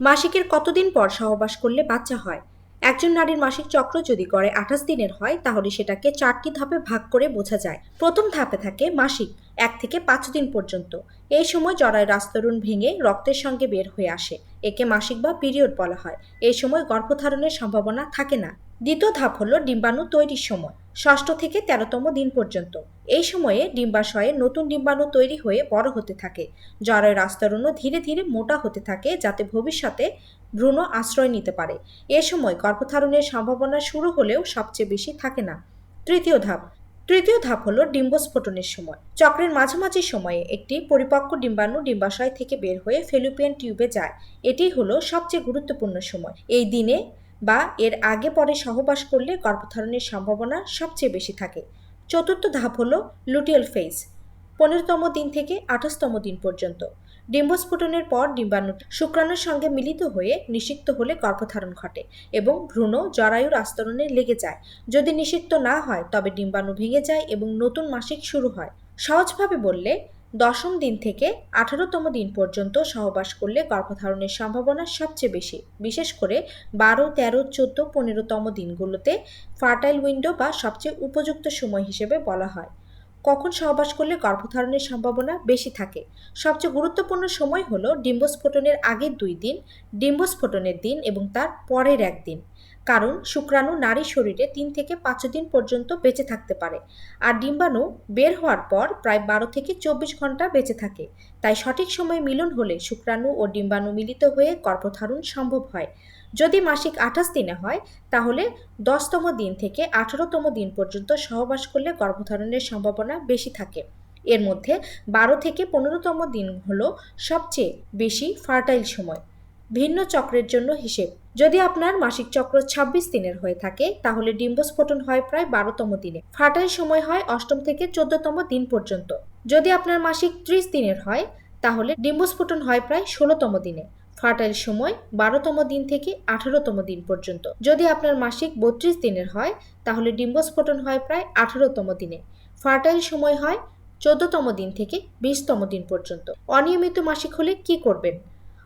মাসিকের কতদিন পর সহবাস করলে বাচ্চা হয়? একজন নারীর মাসিক চক্র যদি গড়ে আঠাশ দিনের হয়, তাহলে সেটাকে চারটি ধাপে ভাগ করে বোঝা যায়। প্রথম ধাপে থাকে মাসিক, এক থেকে পাঁচ দিন পর্যন্ত। এই সময় জরায় রাস্তরুণ ভেঙে রক্তের সঙ্গে বের হয়ে আসে। একে মাসিক বা পিরিয়ড বলা হয়। এই সময় গর্ভধারণের সম্ভাবনা থাকে না। দ্বিতীয় ধাপ হলো ডিম্বাণু তৈরির সময়, ষষ্ঠ থেকে তেরোতম দিন পর্যন্ত। এই সময়ে ডিম্বাশয়ে নতুন ডিম্বাণু তৈরি হয়ে বড় হতে থাকে। জরায়ুর আস্তরণও ধীরে ধীরে মোটা হতে থাকে যাতে ভবিষ্যতে ভ্রূণ আশ্রয় নিতে পারে। এ সময় গর্ভধারণের সম্ভাবনা শুরু হলেও সবচেয়ে বেশি থাকে না। তৃতীয় ধাপ তৃতীয় ধাপ হলো ডিম্বস্ফোটনের সময়। চক্রের মাঝামাঝি সময়ে একটি পরিপক্ক ডিম্বাণু ডিম্বাশয় থেকে বের হয়ে ফেলুপিয়ান টিউবে যায়। এটি হলো সবচেয়ে গুরুত্বপূর্ণ সময়। এই দিনে বা এর আগে পরে সহবাস করলে গর্ভধারণের সম্ভাবনা সবচেয়ে বেশি থাকে। চতুর্থ ধাপ হল লুটিয়াল ফেজ পনেরোতম দিন থেকে আঠাশতম দিন পর্যন্ত। ডিম্বস্ফুটনের পর ডিম্বাণু শুক্রাণুর সঙ্গে মিলিত হয়ে নিষিক্ত হলে গর্ভধারণ ঘটে এবং ভ্রূণ জরায়ুর আস্তরণে লেগে যায়। যদি নিষিক্ত না হয়, তবে ডিম্বাণু ভেঙে যায় এবং নতুন মাসিক শুরু হয়। সহজভাবে বললে দশম দিন থেকে আঠারোতম দিন পর্যন্ত সহবাস করলে গর্ভধারণের সম্ভাবনা সবচেয়ে বেশি। বিশেষ করে বারো, তেরো, চোদ্দ, পনেরোতম দিনগুলোতে ফার্টাইল উইন্ডো বা সবচেয়ে উপযুক্ত সময় হিসেবে বলা হয়। কখন সহবাস করলে গর্ভধারণের সম্ভাবনা বেশি থাকে? সবচেয়ে গুরুত্বপূর্ণ সময় হলো ডিম্বস্ফোটনের আগের দুই দিন, ডিম্বস্ফোটনের দিন এবং তার পরের একদিন কারণ শুক্রাণু নারীর শরীরে তিন থেকে পাঁচ দিন পর্যন্ত বেঁচে থাকতে পারে। আর ডিম্বাণু বের হওয়ার পর প্রায় বারো থেকে চব্বিশ ঘণ্টা বেঁচে থাকে। তাই সঠিক সময়ে মিলন হলে শুক্রাণু ও ডিম্বাণু মিলিত হয়ে গর্ভধারণ সম্ভব হয়। যদি মাসিক আঠাশ দিনে হয়, তাহলে দশতম দিন থেকে আঠারোতম দিন পর্যন্ত সহবাস করলে গর্ভধারণের সম্ভাবনা বেশি থাকে। এর মধ্যে বারো থেকে পনেরোতম দিন হলো সবচেয়ে বেশি ফার্টাইল সময়। ভিন্ন চক্রের জন্য হিসেব। যদি আপনার মাসিক চক্র ২৬ দিনের হয়ে থাকে, তাহলে ডিম্বস্ফোটন হয় প্রায় বারোতম দিনে। ফার্টাইল সময় হয় অষ্টম থেকে চোদ্দতম দিন পর্যন্ত। যদি আপনার মাসিক ত্রিশ দিনের হয়, তাহলে ডিম্বস্ফোটন হয় প্রায় ষোলোতম দিনে। ফার্টাইল সময় বারোতম দিন থেকে আঠারোতম দিন পর্যন্ত। যদি আপনার মাসিক বত্রিশ দিনের হয়, তাহলে ডিম্বস্ফোটন হয় প্রায় আঠারোতম দিনে। ফার্টাইল সময় হয় চোদ্দতম দিন থেকে বিশতম দিন পর্যন্ত। অনিয়মিত মাসিক হলে কি করবেন?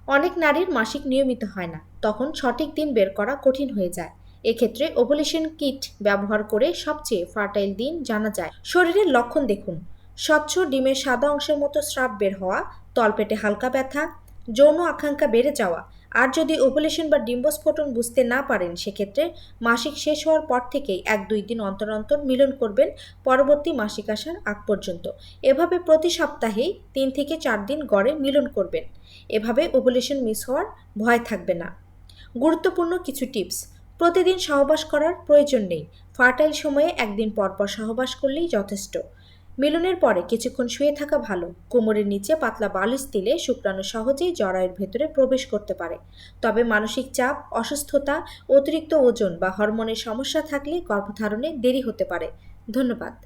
অনেক নারীর মাসিক নিয়মিত হয় না, তখন সঠিক দিন বের করা কঠিন হয়ে যায়। এক্ষেত্রে ওভুলেশন কিট ব্যবহার করে সবচেয়ে ফার্টাইল দিন জানা যায়। শরীরের লক্ষণ দেখুন। স্বচ্ছ ডিমের সাদা অংশের মতো স্রাব বের হওয়া, তলপেটে হালকা ব্যথা যৌন আকাঙ্ক্ষা বেড়ে যাওয়া। আর যদি ওভুলেশন বা ডিম্বস্ফোটন বুঝতে না পারেন, সেক্ষেত্রে মাসিক শেষ হওয়ার পর থেকেই এক দুই দিন অন্তর অন্তর মিলন করবেন পরবর্তী মাসিক আসার আগ পর্যন্ত। এভাবে প্রতি সপ্তাহেই তিন থেকে চার দিন গড়ে মিলন করবেন। এভাবে ওভুলেশন মিস হওয়ার ভয় থাকবে না। গুরুত্বপূর্ণ কিছু টিপস। প্রতিদিন সহবাস করার প্রয়োজন নেই। ফার্টাইল সময়ে একদিন পরপর সহবাস করলেই যথেষ্ট। মিলনের পরে কিছুক্ষণ শুয়ে থাকা ভালো। কোমরের নিচে পাতলা বালিশ দিলে শুক্রাণু সহজেই জরায়ুর ভেতরে প্রবেশ করতে পারে। তবে মানসিক চাপ, অসুস্থতা, অতিরিক্ত ওজন বা হরমোনের সমস্যা থাকলে গর্ভধারণে দেরি হতে পারে। ধন্যবাদ।